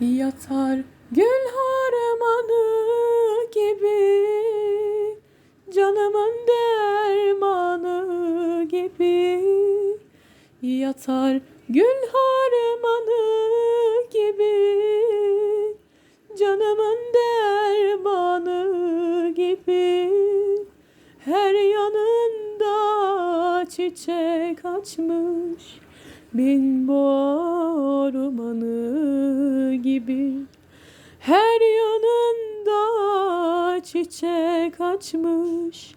Yatar gül harmanı gibi Canımın dermanı gibi. Yatar gül harmanı gibi Canımın dermanı gibi. Her yanında çiçek açmış Bin boğa ormanı gibi. Her yanında çiçek açmış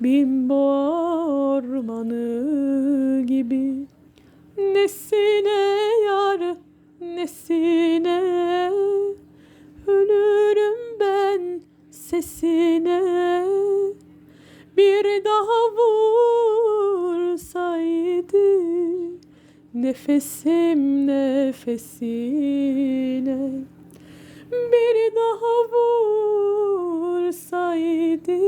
Bin ormanı gibi. Nesine yar nesine Ölürüm ben sesine. Bir daha vursaydı Nefesim nefesine Bir daha vursaydı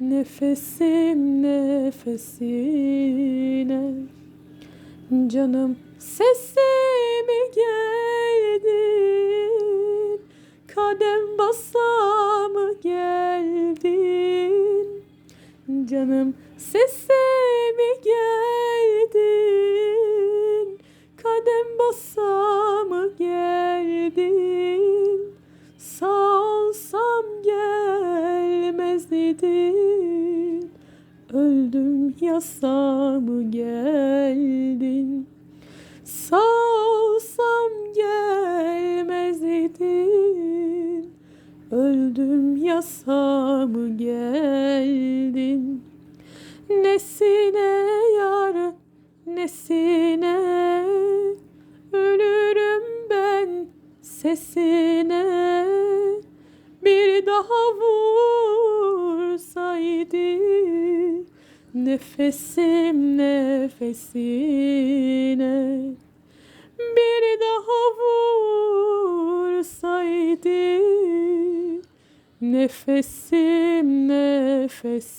Nefesim nefesine Canım sesimi geldin Kadem basa mı geldin Canım sesimi geldin gelmezdin Öldüm yasa mı geldin? Sağ olsam gelmezdin Öldüm yasa mı geldin? Nesine yar nesine? Ölürüm ben sesine. Bir daha vursaydı Nefesim nefesine Bir daha vursaydı. Nefesim nefesine